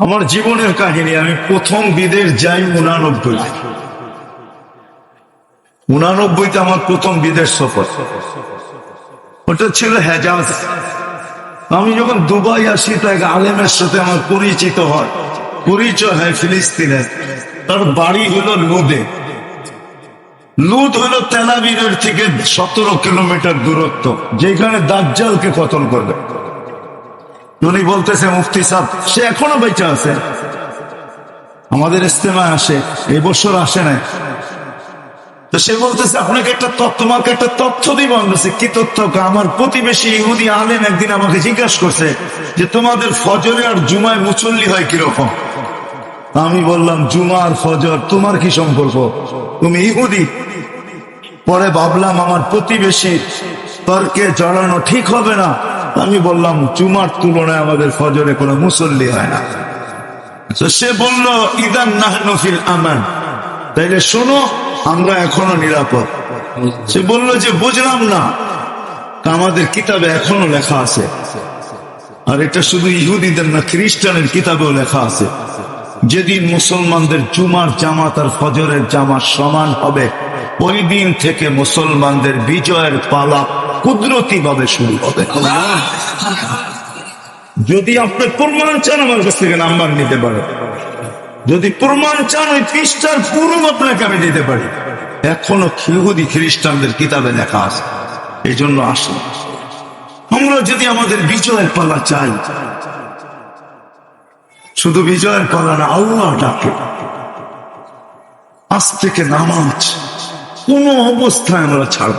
আমার জীবনের কাহিনী, আমি প্রথম বিদেশ যাই উনানব্বই উনানব্বইতে আমার প্রথম বিদেশ সফর। ওটা ছিল হেজাজ। আমি যখন দুবাই আসি, তো এক আলেমের সাথে আমার পরিচিত হয়। পরিচয় হয় ফিলিস্তিনের। তার বাড়ি হলো লুদে। লুদ হলো তেলাবিরের থেকে সতেরো কিলোমিটার দূরত্ব, যেখানে দাজ্জালকে কতল করবে। উনি বলতেছে, মুফতি সাহ সে এখনও বেঁচে আছে। আমাদের ইস্তেমায় আসে, এই বছর আসে নাই। তো সে বলতেছে, আপনাকে একটা তথ্য, তোমাকে একটা তথ্য দিব আমি কি তথ্য? আমার প্রতিবেশী ইহুদি আলেম একদিন আমাকে জিজ্ঞাসা করছে যে, তোমাদের ফজরে আর জুমায় মুসল্লি হয় কীরকম? আমি বললাম, জুমা আর ফজর, তোমার কি সম্পর্ক? তুমি ইহুদি? পরে ভাবলাম, আমার প্রতিবেশী তর্কে জড়ানো ঠিক হবে না। আমি বললাম জুমার তুলনায় আমাদের ফজরে কোনো মুসল্লি হয় না। সে বলল, ইদান নাহনফিল আমান। তাইলে শোনো, আমরা এখনও নিরাপদ। সে বলল যে, বুঝলাম না। আমাদের কিতাবে এখনও লেখা আছে। আর এটা শুধু ইহুদিদের না, খ্রিস্টানের কিতাবেও লেখা আছে। যেদিন মুসলমানদের জুমার জামাত আর ফজরের জামাত সমান হবে, ওই দিন থেকে মুসলমানদের বিজয়ের পালা কুদরতি ভাবে শুরু হবে। যদি আপনি প্রমাণ চান আমার কাছ থেকে নাম্বার নিতে পারেন। যদি প্রমাণ চান ওই পৃষ্ঠার পুরো আপনাকে আমি দিতে পারি। এখনও খিহুদি খ্রিস্টানদের কিতাবে লেখা আছে। এই জন্য আসুন। আমরা যদি আমাদের বিজয়ের পালা চাই, শুধু বিজয়ের পালা না, আল্লাহ ডাকে। আজ থেকে নামাজ কোন অবস্থায় আমরা ছাড়ব